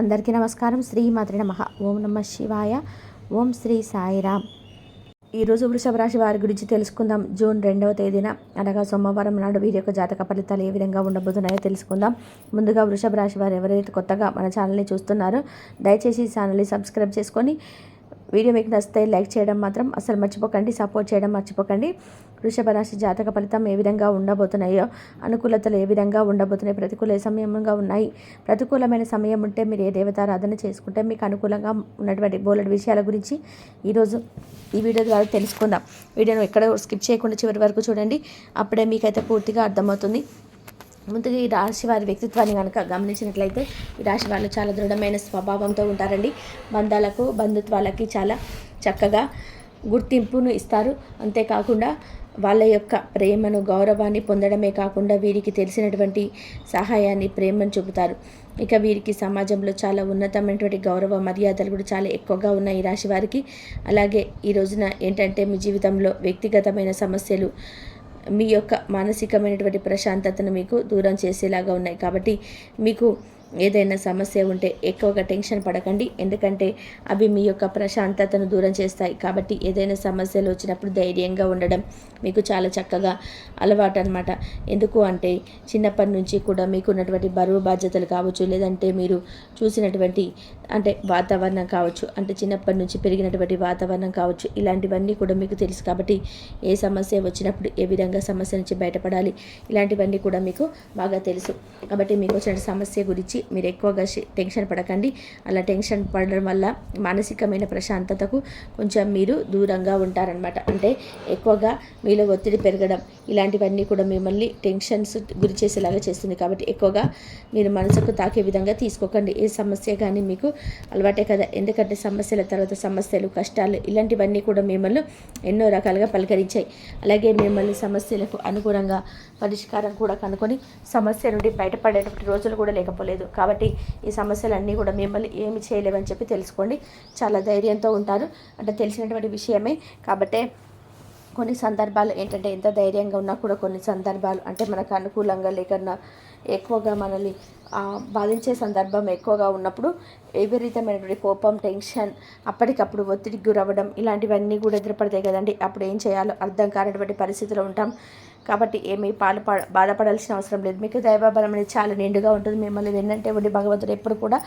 అందరికీ నమస్కారం. శ్రీ మాత్రి నమ. ఓం నమ శివాయ. ఓం శ్రీ సాయిరామ్ ఈరోజు వృషభ రాశి వారి గురించి తెలుసుకుందాం. జూన్ రెండవ తేదీన అనగా సోమవారం నాడు వీరి యొక్క జాతక ఫలితాలు ఏ విధంగా ఉండబోతున్నాయో తెలుసుకుందాం. ముందుగా వృషభ రాశి వారు ఎవరైతే కొత్తగా మన ఛానల్ని చూస్తున్నారో దయచేసి ఈ ఛానల్ని సబ్స్క్రైబ్ చేసుకొని వీడియో మీకు నచ్చితే లైక్ చేయడం మాత్రం అసలు మర్చిపోకండి సపోర్ట్ చేయడం మర్చిపోకండి. వృషభ రాశి జాతక ఫలితం ఏ విధంగా ఉండబోతున్నాయో అనుకూలతలు ఏ విధంగా ఉండబోతున్నాయి ప్రతికూల ఏ సమయంగా ఉన్నాయి. ప్రతికూలమైన సమయం ఉంటే మీరు ఏ దేవతారాధన చేసుకుంటే మీకు అనుకూలంగా ఉన్నటువంటి బోలెడ్ విషయాల గురించి ఈరోజు ఈ వీడియో ద్వారా తెలుసుకుందాం. వీడియోను ఎక్కడ స్కిప్ చేయకుండా చివరి వరకు చూడండి. అప్పుడే మీకైతే పూర్తిగా అర్థమవుతుంది. ముందుగా ఈ రాశి వారి వ్యక్తిత్వాన్ని కనుక గమనించినట్లయితే ఈ రాశి వాళ్ళు చాలా దృఢమైన స్వభావంతో ఉంటారండి. బంధాలకు బంధుత్వాలకి చాలా చక్కగా గుర్తింపును ఇస్తారు. అంతేకాకుండా వాళ్ళ యొక్క ప్రేమను గౌరవాన్ని పొందడమే కాకుండా వీరికి తెలిసినటువంటి సహాయాన్ని ప్రేమను చూపుతారు. ఇక వీరికి సమాజంలో చాలా ఉన్నతమైనటువంటి గౌరవ మర్యాదలు కూడా చాలా ఎక్కువగా ఉన్నాయి ఈ రాశి వారికి. అలాగే ఈ రోజున ఏంటంటే మీ జీవితంలో వ్యక్తిగతమైన సమస్యలు మీ యొక్క మానసికమైనటువంటి ప్రశాంతతను మీకు దూరం చేసేలాగా ఉన్నాయి. కాబట్టి మీకు ఏదైనా సమస్య ఉంటే ఎక్కువగా టెన్షన్ పడకండి. ఎందుకంటే అవి మీ యొక్క ప్రశాంతతను దూరం చేస్తాయి. కాబట్టి ఏదైనా సమస్యలు వచ్చినప్పుడు ధైర్యంగా ఉండడం మీకు చాలా చక్కగా అలవాటు అనమాట ఎందుకు అంటే చిన్నప్పటి నుంచి కూడా మీకు ఉన్నటువంటి బరువు బాధ్యతలు కావచ్చు లేదంటే మీరు చూసినటువంటి అంటే వాతావరణం కావచ్చు అంటే చిన్నప్పటి నుంచి పెరిగినటువంటి వాతావరణం కావచ్చు ఇలాంటివన్నీ కూడా మీకు తెలుసు. కాబట్టి ఏ సమస్య వచ్చినప్పుడు ఏ విధంగా సమస్య నుంచి బయటపడాలి ఇలాంటివన్నీ కూడా మీకు బాగా తెలుసు. కాబట్టి మీకు వచ్చిన సమస్య గురించి మీరు ఎక్కువగా టెన్షన్ పడకండి. అలా టెన్షన్ పడడం వల్ల మానసికమైన ప్రశాంతతకు కొంచెం మీరు దూరంగా ఉంటారనమాట అంటే ఎక్కువగా మీలో ఒత్తిడి పెరగడం ఇలాంటివన్నీ కూడా మిమ్మల్ని టెన్షన్స్ గురి చేసేలాగా చేస్తుంది. కాబట్టి ఎక్కువగా మీరు మనసుకు తాకే విధంగా తీసుకోకండి. ఏ సమస్య కానీ మీకు అలవాటే కదా. ఎందుకంటే సమస్యల తర్వాత సమస్యలు కష్టాలు ఇలాంటివన్నీ కూడా మిమ్మల్ని ఎన్నో రకాలుగా పలకరించాయి. అలాగే మిమ్మల్ని సమస్యలకు అనుగుణంగా పరిష్కారం కూడా కనుక్కొని సమస్య నుండి బయటపడేటువంటి రోజులు కూడా లేకపోలేదు. కాబట్టి ఈ సమస్యలన్నీ కూడా మిమ్మల్ని ఏమి చేయలేవని చెప్పి తెలుసుకోండి. చాలా ధైర్యంతో ఉంటారు. అంటే తెలిసినటువంటి విషయమే. కాబట్టే కొన్ని సందర్భాలు ఏంటంటే ఎంత ధైర్యంగా ఉన్నా కూడా కొన్ని సందర్భాలు అంటే మనకు అనుకూలంగా లేకన్నా ఎక్కువగా మనల్ని బాధించే సందర్భం ఎక్కువగా ఉన్నప్పుడు విపరీతమైనటువంటి కోపం టెన్షన్ అప్పటికప్పుడు ఒత్తిడికి గురవ్వడం ఇలాంటివన్నీ కూడా ఎదురుపడతాయి కదండి. అప్పుడు ఏం చేయాలో అర్థం కానటువంటి పరిస్థితిలో ఉంటాం. కాబట్టి ఏమీ పాలు బాధపడాల్సిన అవసరం లేదు. మీకు దైవబలం అనేది చాలా నిండుగా ఉంటుంది. మిమ్మల్ని వెన్నంటే ఉండి భగవంతుడు ఎప్పుడు కూడా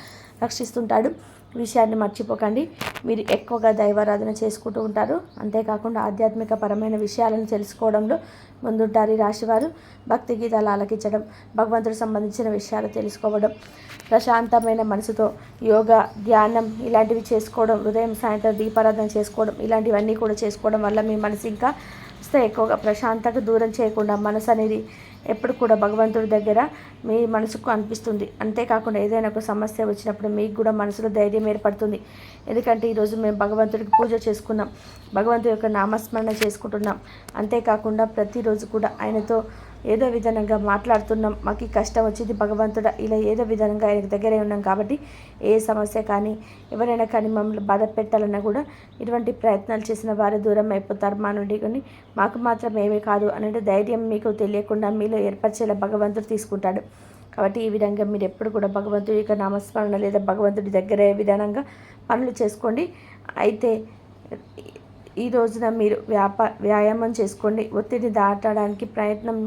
రక్షిస్తుంటాడు. విషయాన్ని మర్చిపోకండి. మీరు ఎక్కువగా దైవారాధన చేసుకుంటూ ఉంటారు. అంతేకాకుండా ఆధ్యాత్మిక పరమైన విషయాలను తెలుసుకోవడంలో ముందుంటారు ఈ రాశివారు. భక్తి గీతాలు ఆలకించడం భగవంతుడు సంబంధించిన విషయాలు తెలుసుకోవడం ప్రశాంతమైన మనసుతో యోగా ధ్యానం ఇలాంటివి చేసుకోవడం ఉదయం సాయంత్రం దీపారాధన చేసుకోవడం ఇలాంటివన్నీ కూడా చేసుకోవడం వల్ల మీ మనసు ఇంకా వస్తే ఎక్కువగా ప్రశాంతకు దూరం చేయకుండా మనసు అనేది ఎప్పుడు కూడా భగవంతుడి దగ్గర మీ మనసుకు అనిపిస్తుంది. అంతేకాకుండా ఏదైనా ఒక సమస్య వచ్చినప్పుడు మీకు కూడా మనసులో ధైర్యం ఏర్పడుతుంది. ఎందుకంటే ఈరోజు మేము భగవంతుడికి పూజ చేసుకున్నాం. భగవంతుడి యొక్క నామస్మరణ చేసుకుంటున్నాం. అంతేకాకుండా ప్రతిరోజు కూడా ఆయనతో ఏదో విధంగా మాట్లాడుతున్నాం. మాకు కష్టం వచ్చింది. భగవంతుడు ఇలా ఏదో విధంగా ఆయనకు దగ్గరే ఉన్నాం కాబట్టి ఏ సమస్య కానీ ఎవరైనా కానీ మమ్మల్ని బాధ పెట్టాలన్నా కూడా ఇటువంటి ప్రయత్నాలు చేసిన వారు దూరం అయిపోతారు. మా నుండి కానీ మాకు మాత్రం ఏమీ కాదు అనే ధైర్యం మీకు తెలియకుండా మీలో ఏర్పరిచేలా భగవంతుడు తీసుకుంటాడు. కాబట్టి ఈ విధంగా మీరు ఎప్పుడు కూడా భగవంతుడి యొక్క నామస్మరణ లేదా భగవంతుడి దగ్గర విధానంగా పనులు చేసుకోండి. అయితే ఈ రోజున మీరు వ్యాపా వ్యాయామం చేసుకోండి. ఒత్తిడి దాటడానికి ప్రయత్నం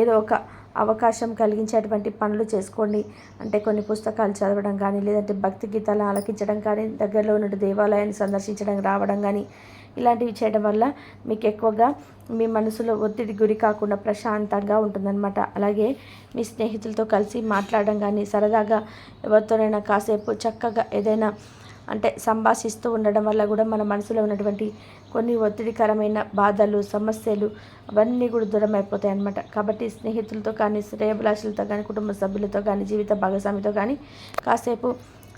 ఏదో ఒక అవకాశం కలిగించేటువంటి పనులు చేసుకోండి. అంటే కొన్ని పుస్తకాలు చదవడం కానీ లేదంటే భక్తి గీతాలు ఆలకించడం కానీ దగ్గరలో ఉన్న దేవాలయాన్ని సందర్శించడం రావడం కానీ ఇలాంటివి చేయడం వల్ల మీకు ఎక్కువగా మీ మనసులో ఒత్తిడి గురి కాకుండా ప్రశాంతంగా ఉంటుందన్నమాట. అలాగే మీ స్నేహితులతో కలిసి మాట్లాడడం కానీ సరదాగా ఎవరితోనైనా కాసేపు చక్కగా ఏదైనా అంటే సంభాషిస్తూ ఉండడం వల్ల కూడా మన మనసులో ఉన్నటువంటి కొన్ని ఒత్తిడికరమైన బాధలు సమస్యలు అవన్నీ కూడా దూరం అయిపోతాయి అనమాట కాబట్టి స్నేహితులతో కానీ శ్రేయభిలాషులతో కానీ కుటుంబ సభ్యులతో కానీ జీవిత భాగస్వామితో కానీ కాసేపు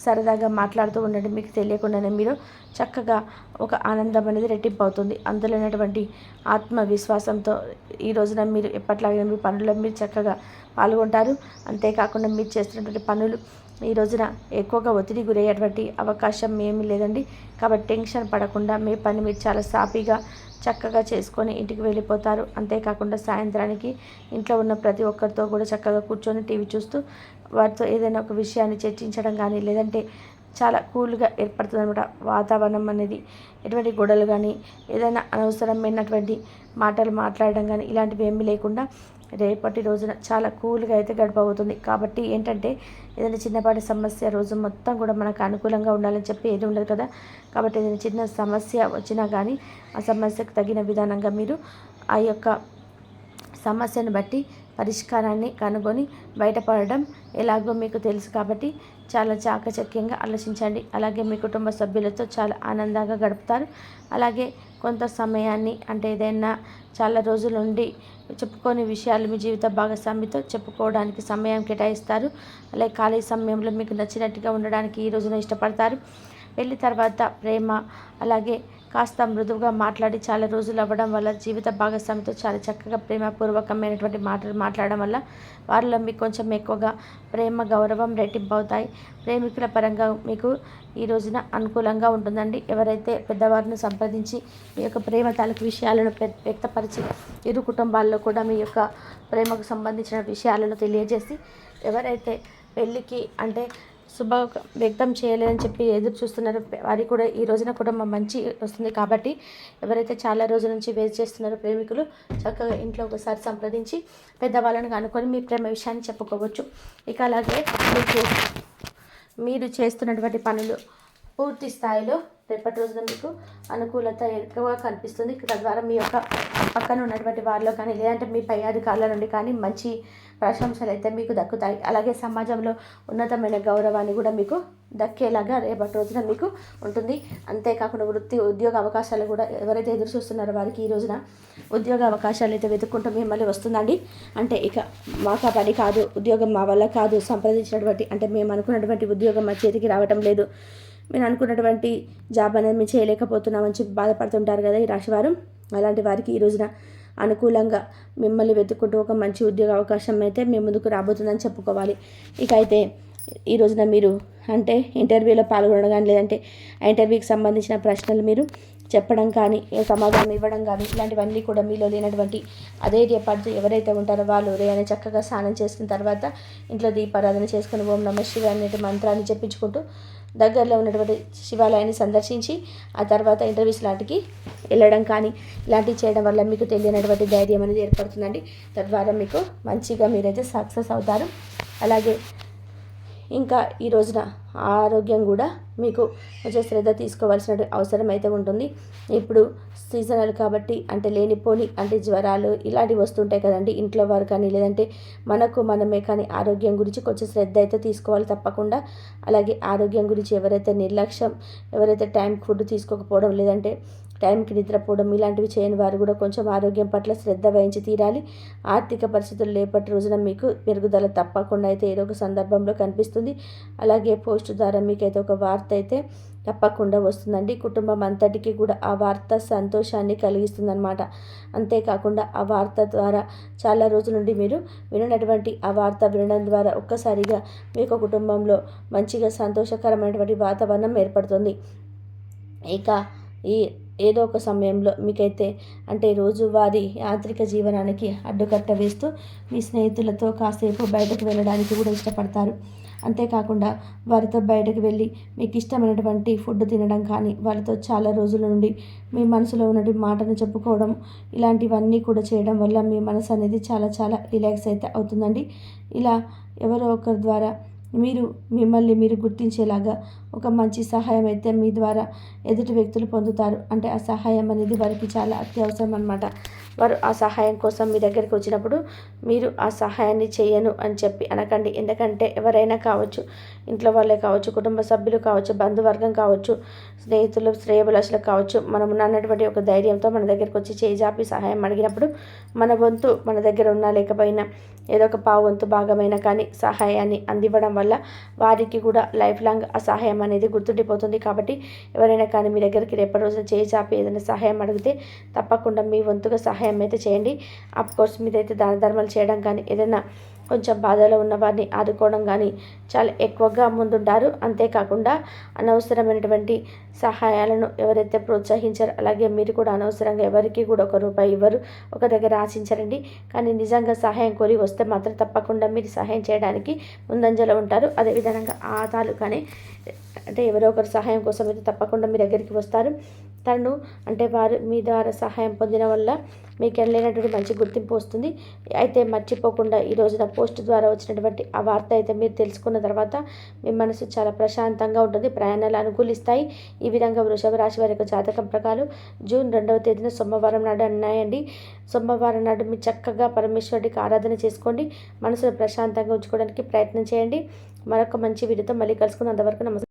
సరదాగా మాట్లాడుతూ ఉండండి. మీకు తెలియకుండానే మీరు చక్కగా ఒక ఆనందం అనేది రెట్టింపు అవుతుంది అందులోనటువంటి ఆత్మవిశ్వాసంతో ఈ రోజున మీరు ఎప్పట్లాగే మీ పనుల్లో మీరు చక్కగా పాల్గొంటారు. అంతేకాకుండా మీరు చేస్తున్నటువంటి పనులు ఈ రోజున ఎక్కువగా ఒత్తిడి గురయ్యేటువంటి అవకాశం ఏమీ లేదండి. కాబట్టి టెన్షన్ పడకుండా మీ పని మీరు చాలా సాఫీగా చక్కగా చేసుకొని ఇంటికి వెళ్ళిపోతారు. అంతేకాకుండా సాయంత్రానికి ఇంట్లో ఉన్న ప్రతి ఒక్కరితో కూడా చక్కగా కూర్చొని టీవీ చూస్తూ వారితో ఏదైనా ఒక విషయాన్ని చర్చించడం కానీ లేదంటే చాలా కూల్గా ఏర్పడుతుంది అనమాట వాతావరణం అనేది ఎటువంటి గొడవలు కానీ ఏదైనా అనవసరమైనటువంటి మాటలు మాట్లాడడం కానీ ఇలాంటివి ఏమీ లేకుండా రేపటి రోజున చాలా కూల్గా అయితే గడపబోతుంది. కాబట్టి ఏంటంటే ఏదైనా చిన్నపాటి సమస్య రోజు మొత్తం కూడా మనకు అనుకూలంగా ఉండాలని చెప్పి ఏది ఉండదు కదా. కాబట్టి ఏదైనా చిన్న సమస్య వచ్చినా కానీ ఆ సమస్యకు తగిన విధానంగా మీరు ఆ యొక్క సమస్యను బట్టి పరిష్కారాన్ని కనుగొని బయటపడడం ఎలాగో మీకు తెలుసు కాబట్టి చాలా చాకచక్యంగా ఆలోచించండి. అలాగే మీ కుటుంబ సభ్యులతో చాలా ఆనందంగా గడుపుతారు. అలాగే కొంత సమయాన్ని అంటే ఏదైనా చాలా రోజుల నుండి చెప్పుకోని విషయాలు మీ జీవిత భాగస్వామితో చెప్పుకోవడానికి సమయం కేటాయిస్తారు. అలాగే ఖాళీ సమయంలో మీకు నచ్చినట్టుగా ఉండడానికి ఈ రోజున ఇష్టపడతారు. పెళ్ళి తర్వాత ప్రేమ అలాగే కాస్త మృదువుగా మాట్లాడి చాలా రోజులు అవ్వడం వల్ల జీవిత భాగస్వామితో చాలా చక్కగా ప్రేమపూర్వకమైనటువంటి మాటలు మాట్లాడడం వల్ల వారిలో మీకు కొంచెం ఎక్కువగా ప్రేమ గౌరవం రెట్టింపు అవుతాయి. ప్రేమికుల పరంగా మీకు ఈ రోజున అనుకూలంగా ఉంటుందండి. ఎవరైతే పెద్దవారిని సంప్రదించి మీ యొక్క ప్రేమ తాలూకు విషయాలను వ్యక్తపరిచి ఇరు కుటుంబాల్లో కూడా మీ యొక్క ప్రేమకు సంబంధించిన విషయాలను తెలియజేసి ఎవరైతే పెళ్ళికి అంటే శుభ వ్యక్తం చేయలేదని చెప్పి ఎదురు చూస్తున్నారు. వారికి కూడా ఈ రోజున కుటుంబం మంచి వస్తుంది కాబట్టి ఎవరైతే చాలా రోజుల నుంచి వేచి చేస్తున్నారో ప్రేమికులు చక్కగా ఇంట్లో ఒకసారి సంప్రదించి పెద్దవాళ్ళని కనుక్కొని మీ ప్రేమ విషయాన్ని చెప్పుకోవచ్చు. ఇక అలాగే మీకు మీరు చేస్తున్నటువంటి పనులు పూర్తి స్థాయిలో రేపటి రోజున మీకు అనుకూలత ఎక్కువగా కనిపిస్తుంది. తద్వారా మీ యొక్క పక్కన ఉన్నటువంటి వారిలో కానీ లేదంటే మీ పై అధికారుల నుండి కానీ మంచి ప్రశంసలు అయితే మీకు దక్కుతాయి. అలాగే సమాజంలో ఉన్నతమైన గౌరవాన్ని కూడా మీకు దక్కేలాగా రేపటి రోజున మీకు ఉంటుంది. అంతేకాకుండా వృత్తి ఉద్యోగ అవకాశాలు కూడా ఎవరైతే ఎదురు చూస్తున్నారో వారికి ఈ రోజున ఉద్యోగ అవకాశాలు అయితే వెతుక్కుంటూ మిమ్మల్ని వస్తుందండి. అంటే ఇక మాకు పని కాదు ఉద్యోగం మా వల్ల కాదు సంప్రదించినటువంటి అంటే మేము అనుకున్నటువంటి ఉద్యోగం మా చేతికి రావటం లేదు. మీరు అనుకున్నటువంటి జాబ్ అనేది మేము చేయలేకపోతున్నామని చెప్పి బాధపడుతుంటారు కదా ఈ రాశివారు. అలాంటి వారికి ఈ రోజున అనుకూలంగా మిమ్మల్ని వెతుక్కుంటూ ఒక మంచి ఉద్యోగ అవకాశం అయితే మీ ముందుకు రాబోతుందని చెప్పుకోవాలి. ఇక అయితే ఈ రోజున మీరు అంటే ఇంటర్వ్యూలో పాల్గొనడం కానీ లేదంటే ఆ ఇంటర్వ్యూకి సంబంధించిన ప్రశ్నలు మీరు చెప్పడం కానీ సమాధానం ఇవ్వడం కానీ ఇలాంటివన్నీ కూడా మీలో లేనటువంటి అదే పడుతూ ఎవరైతే ఉంటారో వాళ్ళు ఉదయాన్నే చక్కగా స్నానం చేసుకున్న తర్వాత ఇంట్లో దీపారాధన చేసుకుని ఓం నమ శివ అనేటి మంత్రాన్ని చెప్పించుకుంటూ దగ్గరలో ఉన్నటువంటి శివాలయాన్ని సందర్శించి ఆ తర్వాత ఇంటర్వ్యూస్ లాంటికి వెళ్ళడం కానీ ఇలాంటివి చేయడం వల్ల మీకు తెలియనటువంటి ధైర్యం అనేది ఏర్పడుతుందండి. తద్వారా మీకు మంచిగా మీరైతే సక్సెస్ అవుతారు. అలాగే ఇంకా ఈ రోజున ఆరోగ్యం కూడా మీకు కొంచెం శ్రద్ధ తీసుకోవాల్సిన అవసరం అయితే ఉంటుంది. ఇప్పుడు సీజనల్ కాబట్టి అంటే లేనిపోని అంటే జ్వరాలు ఇలాంటివి వస్తుంటాయి కదండి. ఇంట్లో వారు కానీ లేదంటే మనకు మనమే కానీ ఆరోగ్యం గురించి కొంచెం శ్రద్ధ అయితే తీసుకోవాలి తప్పకుండా. అలాగే ఆరోగ్యం గురించి ఎవరైతే నిర్లక్ష్యం ఎవరైతే టైం ఫుడ్ తీసుకోకపోవడం లేదంటే టైంకి నిద్రపోవడం ఇలాంటివి చేయని వారు కూడా కొంచెం ఆరోగ్యం పట్ల శ్రద్ధ వహించి తీరాలి. ఆర్థిక పరిస్థితులు లేపటి రోజున మీకు పెరుగుదల తప్పకుండా అయితే ఏదో ఒక సందర్భంలో కనిపిస్తుంది. అలాగే పోస్ట్ ద్వారా మీకైతే ఒక వార్త అయితే తప్పకుండా వస్తుందండి. కుటుంబం అంతటికి కూడా ఆ వార్త సంతోషాన్ని కలిగిస్తుందన్నమాట. అంతేకాకుండా ఆ వార్త ద్వారా చాలా రోజుల నుండి మీరు వినటువంటి ఆ వార్త వినడం ద్వారా ఒక్కసారిగా మీకు కుటుంబంలో మంచిగా సంతోషకరమైనటువంటి వాతావరణం ఏర్పడుతుంది. ఇక ఈ ఏదో ఒక సమయంలో మీకైతే అంటే రోజువారీ యాంత్రిక జీవనానికి అడ్డుకట్ట వేస్తూ మీ స్నేహితులతో కాసేపు బయటకు వెళ్ళడానికి కూడా ఇష్టపడతారు. అంతేకాకుండా వారితో బయటకు వెళ్ళి మీకు ఇష్టమైనటువంటి ఫుడ్ తినడం కానీ వారితో చాలా రోజుల నుండి మీ మనసులో ఉన్నటువంటి మాటను చెప్పుకోవడం ఇలాంటివన్నీ కూడా చేయడం వల్ల మీ మనసు అనేది చాలా చాలా రిలాక్స్ అయితే అవుతుందండి. ఇలా ఎవరో ఒకరి ద్వారా మీరు మిమ్మల్ని మీరు గుర్తించేలాగా ఒక మంచి సహాయం అయితే మీ ద్వారా ఎదుటి వ్యక్తులు పొందుతారు. అంటే ఆ సహాయం అనేది వారికి చాలా అత్యవసరం అనమాట వారు ఆ సహాయం కోసం మీ దగ్గరికి వచ్చినప్పుడు మీరు ఆ సహాయాన్ని చేయను అని చెప్పి అనకండి. ఎందుకంటే ఎవరైనా కావచ్చు ఇంట్లో వాళ్ళే కావచ్చు కుటుంబ సభ్యులు కావచ్చు బంధువర్గం కావచ్చు స్నేహితులు శ్రేయభిలాషులు కావచ్చు మనం ఉన్నటువంటి ఒక ధైర్యంతో మన దగ్గరికి వచ్చి చేజాపి సహాయం అడిగినప్పుడు మన వంతు మన దగ్గర ఉన్నా లేకపోయినా ఏదో ఒక పావు వంతు భాగమైన కానీ సహాయాన్ని అందివ్వడం వల్ల వారికి కూడా లైఫ్ లాంగ్ ఆ సహాయం అనేది గుర్తుండిపోతుంది. కాబట్టి ఎవరైనా కానీ మీ దగ్గరికి రేపటి రోజున చేజాపి ఏదైనా సహాయం అడిగితే తప్పకుండా మీ వంతుగా సహాయం సహాయం అయితే చేయండి కోర్స్ మీదైతే దాన ధర్మాలు చేయడం కానీ ఏదైనా కొంచెం బాధలో ఉన్న వారిని ఆదుకోవడం కానీ చాలా ఎక్కువగా ముందుంటారు. అంతేకాకుండా అనవసరమైనటువంటి సహాయాలను ఎవరైతే ప్రోత్సహించారో అలాగే మీరు కూడా అనవసరంగా ఎవరికి కూడా ఒక రూపాయి ఇవ్వరు ఒక దగ్గర ఆశించారండి. కానీ నిజంగా సహాయం కోరి వస్తే మాత్రం తప్పకుండా మీరు సహాయం చేయడానికి ముందంజలో ఉంటారు. అదేవిధంగా ఆదాలు కానీ అంటే ఎవరో ఒకరి సహాయం కోసం అయితే తప్పకుండా మీ దగ్గరికి వస్తారు. తను అంటే వారు మీ ద్వారా సహాయం పొందిన వల్ల మీకు వెళ్ళినటువంటి మంచి గుర్తింపు వస్తుంది. అయితే మర్చిపోకుండా ఈ రోజున పోస్ట్ ద్వారా వచ్చినటువంటి ఆ వార్త అయితే మీరు తెలుసుకున్న తర్వాత మీ మనసు చాలా ప్రశాంతంగా ఉంటుంది ప్రయాణాలు అనుకూలిస్తాయి. ఈ విధంగా వృషభ రాశి వారి యొక్క జాతకం ప్రకారం జూన్ రెండవ తేదీన సోమవారం నాడు అన్నాయండి. సోమవారం నాడు మీరు చక్కగా పరమేశ్వరుడికి ఆరాధన చేసుకోండి. మనసును ప్రశాంతంగా ఉంచుకోవడానికి ప్రయత్నం చేయండి. మరొక మంచి వీడియోతో మళ్ళీ కలుసుకుని అంతవరకు నమస్కారం.